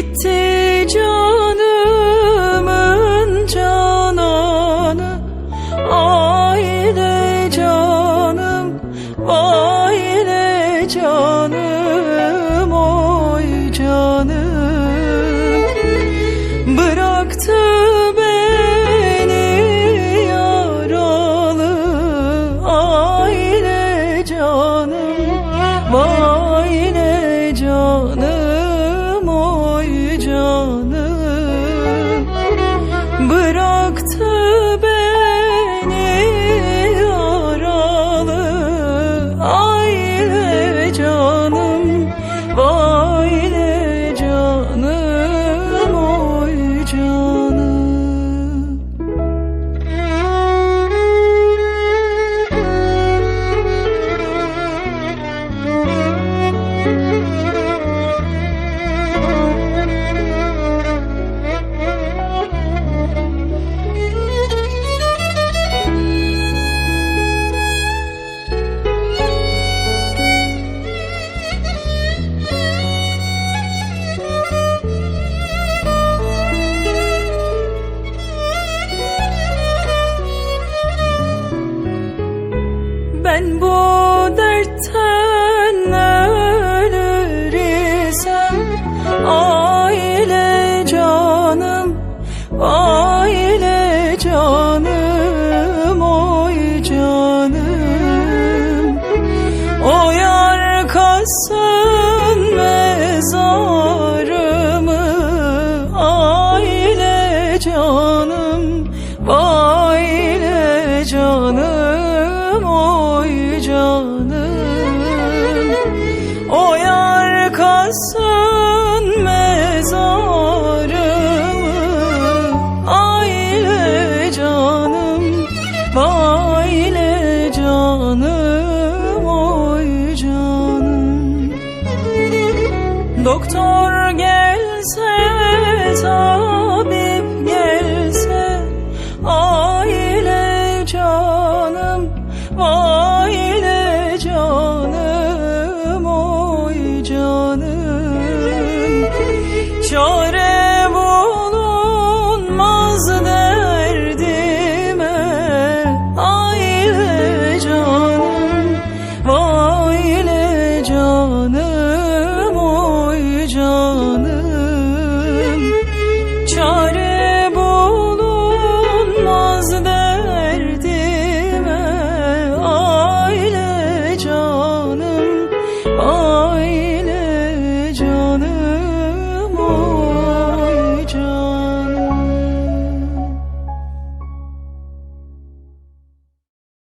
Gitti canımın cananı. Aile canım Aile canım Bıraktı aile canım, oy canım. O yar kalsın mezarımı. Aile canım, aile canım, oy canım. O yar kalsın Doktor gelse, tabip gelse, aile canım var.